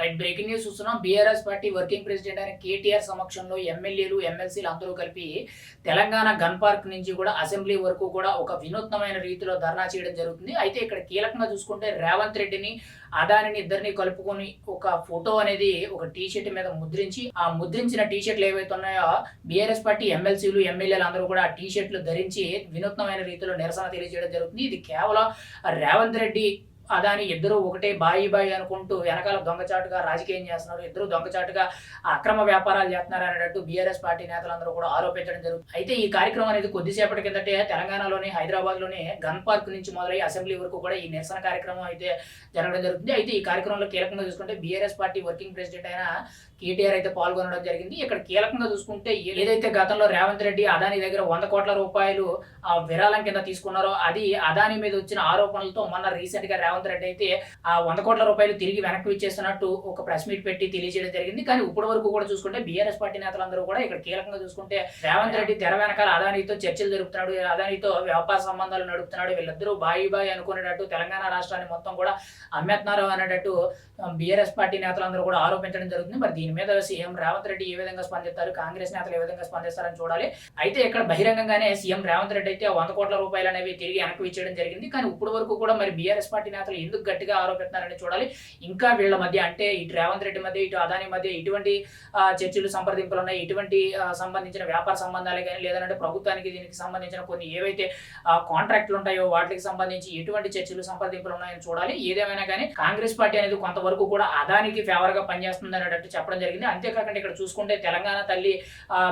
Right breaking news చూస్తున్నాం. BRS party working president అయిన కేటీఆర్ సమక్షంలో ఎమ్మెల్యేలు ఎమ్మెల్సీలు అందరూ కలిపి తెలంగాణ గన్ పార్క్ నుంచి కూడా అసెంబ్లీ వరకు కూడా ఒక వినూత్నమైన రీతిలో ధర్నా చేయడం జరుగుతుంది. అయితే ఇక్కడ కీలకంగా చూసుకుంటే రేవంత్ రెడ్డిని అదానిని ఇద్దరిని కలుపుకొని ఒక ఫోటో అనేది ఒక టీ షర్ట్ మీద ముద్రించి ఆ ముద్రించిన టీ షర్ట్లు ఏవైతే ఉన్నాయో బీఆర్ఎస్ పార్టీ ఎమ్మెల్సీలు ఎమ్మెల్యేలు అందరూ కూడా ఆ టీ షర్ట్లు ధరించి వినూత్నమైన రీతిలో నిరసన తెలియజేయడం జరుగుతుంది. ఇది కేవలం రేవంత్ రెడ్డి అదాని ఇద్దరు ఒకటే బాయి బాయి అనుకుంటూ వెనకాల దొంగచాటుగా రాజకీయం చేస్తున్నారు. ఇద్దరు దొంగచాటుగా అక్రమ వ్యాపారాలు చేస్తున్నారు అనేటట్టు బీఆర్ఎస్ పార్టీ నేతలందరూ కూడా ఆరోపించడం జరుగుతుంది. అయితే ఈ కార్యక్రమం అనేది కొద్దిసేపటి కిందటే తెలంగాణలోని హైదరాబాద్లోని గన్ పార్క్ నుంచి మొదలై అసెంబ్లీ వరకు కూడా ఈ నిరసన కార్యక్రమం అయితే జరగడం జరుగుతుంది. అయితే ఈ కార్యక్రమంలో కీలకంగా చూసుకుంటే బీఆర్ఎస్ పార్టీ వర్కింగ్ ప్రెసిడెంట్ అయిన కేటీఆర్ అయితే పాల్గొనడం జరిగింది. ఇక్కడ కీలకంగా చూసుకుంటే ఏదైతే గతంలో రేవంత్ రెడ్డి అదాని దగ్గర వంద కోట్ల రూపాయలు ఆ విరాళం కింద తీసుకున్నారో అది అదాని మీద వచ్చిన ఆరోపణలతో మొన్న రీసెంట్గా రేవంత్ రెడ్డి అయితే ఆ వంద కోట్ల రూపాయలు తిరిగి వెనక్కి ఇచ్చేస్తున్నట్టు ఒక ప్రెస్ మీట్ పెట్టి తెలియజేయడం జరిగింది. కానీ ఇప్పటి వరకు కూడా చూసుకుంటే బీఆర్ఎస్ పార్టీ నేతలందరూ కూడా ఇక్కడ కీలకంగా చూసుకుంటే రేవంత్ రెడ్డి తెర వెనకాల అదానితో చర్చలు జరుపుతున్నాడు అదానితో వ్యాపార సంబంధాలు నడుపుతున్నాడు వీళ్ళిద్దరూ బాయి బాయి అనుకునేటట్టు తెలంగాణ రాష్ట్రాన్ని మొత్తం కూడా అమ్మేస్తున్నారు అనేటట్టు బీఆర్ఎస్ పార్టీ నేతలందరూ కూడా ఆరోపించడం జరుగుతుంది. మరి దీని మీద సీఎం రేవంత్ రెడ్డి ఏ విధంగా స్పందిస్తారు కాంగ్రెస్ నేతలు ఏ విధంగా స్పందిస్తారని చూడాలి. అయితే ఇక్కడ బహిరంగంగానే సీఎం రేవంత్ రెడ్డి అయితే వంద కోట్ల రూపాయలు అనేవి తిరిగి వెనక్కి ఇచ్చేయడం జరిగింది. కానీ ఇప్పుడు వరకు కూడా మరి బీఆర్ఎస్ పార్టీ నేతలు ఎందుకు గట్టిగా ఆరోపిస్తున్నారని చూడాలి. ఇంకా వీళ్ళ మధ్య అంటే ఇటు రేవంత్ రెడ్డి మధ్య ఇటు అదాని మధ్య ఇటువంటి చర్చలు సంప్రదింపులు ఉన్నాయి. ఇటువంటి సంబంధించిన వ్యాపార సంబంధాలు కానీ లేదంటే ప్రభుత్వానికి దీనికి సంబంధించిన కొన్ని ఏవైతే కాంట్రాక్ట్లు ఉంటాయో వాటికి సంబంధించి ఎటువంటి చర్చలు సంప్రదింపులు ఉన్నాయని చూడాలి. ఏదేమైనా కానీ కాంగ్రెస్ పార్టీ అనేది కొంతవరకు కూడా అదానికి ఫేవర్గా పనిచేస్తుంది అనేటట్టు చెప్పడం జరిగింది. అంతేకాకుండా ఇక్కడ చూసుకుంటే తెలంగాణ తల్లి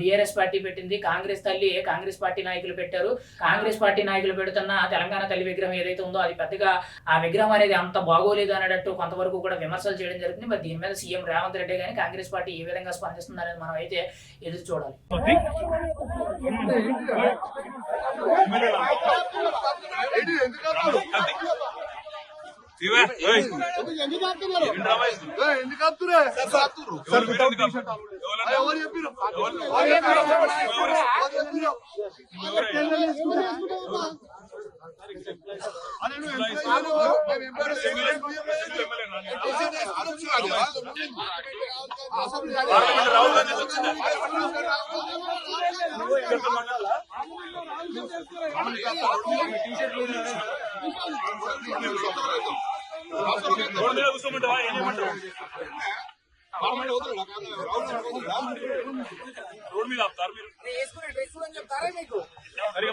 బీఆర్ఎస్ పార్టీ పెట్టింది. కాంగ్రెస్ తల్లి కాంగ్రెస్ పార్టీ నాయకులు పెట్టారు? కాంగ్రెస్ పార్టీ నాయకులు పెడుతున్న తెలంగాణ తల్లి విగ్రహం ఏదైతే ఉందో అది పెద్దగా ఆ విగ్రహం అనేది అంత బాగోలేదు అనేటట్టు కొంతవరకు కూడా విమర్శలు చేయడం జరుగుతుంది మరి దీని మీద సీఎం రేవంత్ రెడ్డి కానీ కాంగ్రెస్ పార్టీ ఏ విధంగా స్పందిస్తుంది అనేది మనం అయితే ఎదురు చూడాలి. ఎందుకు కూర్చోమంటావా ఏం చేయమంటావు రోడ్డు మీద ఆపుతారు మీరు సరిగా